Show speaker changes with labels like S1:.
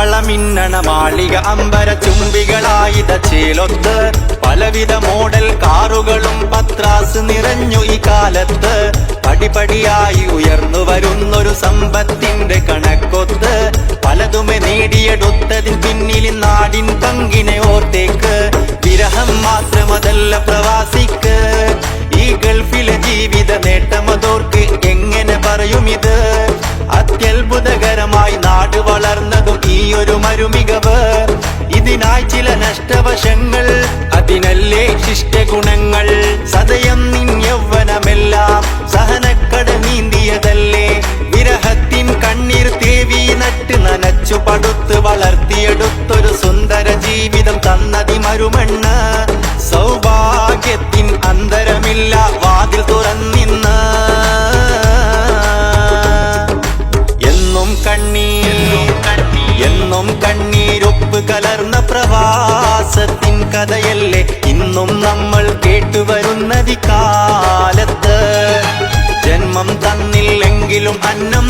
S1: പളപളമിന്നണ മാളിക അമ്പര ചുംബികളായിത ചേലൊത്ത്. പലവിധ മോഡൽ കാറുകളും പത്രാസ് നിറഞ്ഞു ഈ കാലത്ത്. പടിപടിയായി ഉയർന്നു വരുന്നൊരു സമ്പത്തിന്റെ കണക്കൊത്ത്. പലതുമെ നേടിയെടുത്തതിൻ പിന്നിൽ നാടിൻ പങ്കിനെ ഓർത്തേക്ക്. വിരഹം മാത്രമതല്ല പ്രവാസിക്ക് ഇതിനായി ചില നഷ്ടവശങ്ങൾ. അതിനല്ലേ ശിഷ്ട ഗുണങ്ങൾ സതയം നിൻ യൗവനമെല്ലാം സഹനക്കട നീന്തിയതല്ലേ. വിരഹത്തിൻ കണ്ണീർ തേവി നട്ട് നനച്ചു പടുത്ത് വളർത്തിയെടുത്തൊരു സുന്ദര ജീവിതം തന്നതി മരുമണ്ണ്. സൗഭാഗ്യത്തിൻ അന്തരമില്ല വാതിൽ തുറന്നിന്ന്. എന്നും കണ്ണീർ എന്നും കണ്ണീരൊപ്പ് കലർന്ന പ്രവാസത്തിൻ കഥയല്ലേ? ഇന്നും നമ്മൾ കേട്ടുവരുന്നതി കാലത്ത് ജന്മം തന്നില്ലെങ്കിലും അന്നം